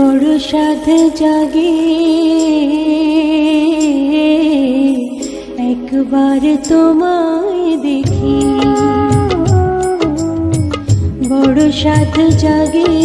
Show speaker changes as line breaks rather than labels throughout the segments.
বড় সাধ জাগে। একবার তোমায় দেখি। বড় সাধ জাগে।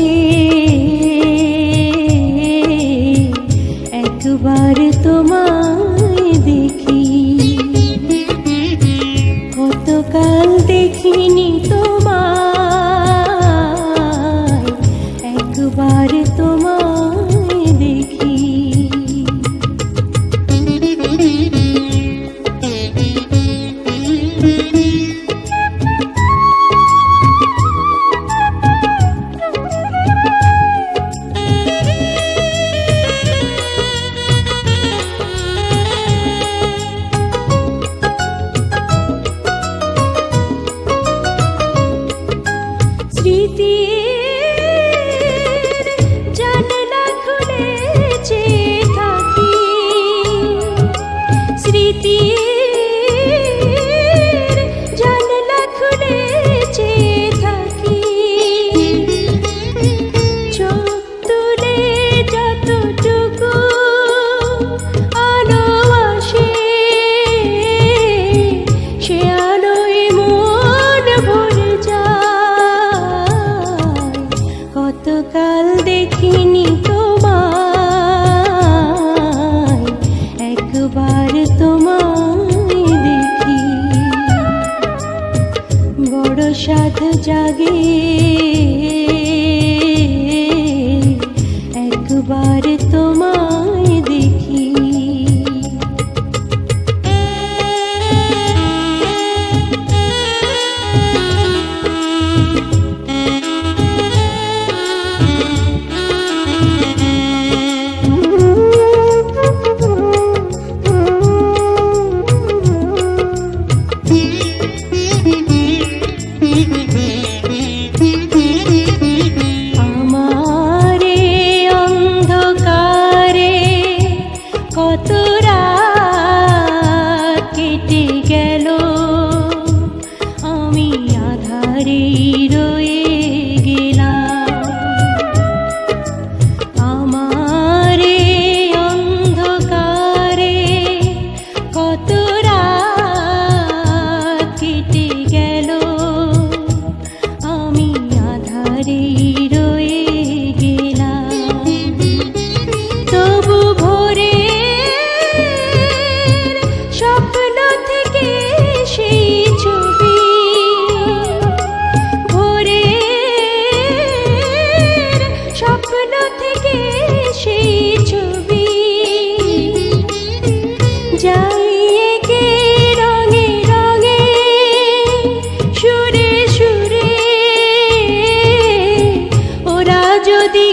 কাল দেখিনি তোমায় একবার তোমায় দেখি। বড় সাধ জাগে আমি আধারে রয়ে যদি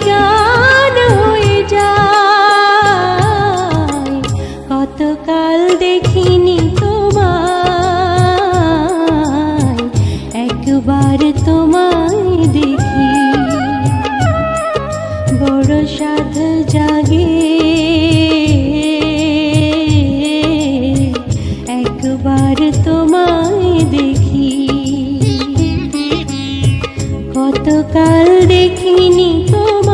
তোমায় দেখি। কতকাল দেখিনি তোমায়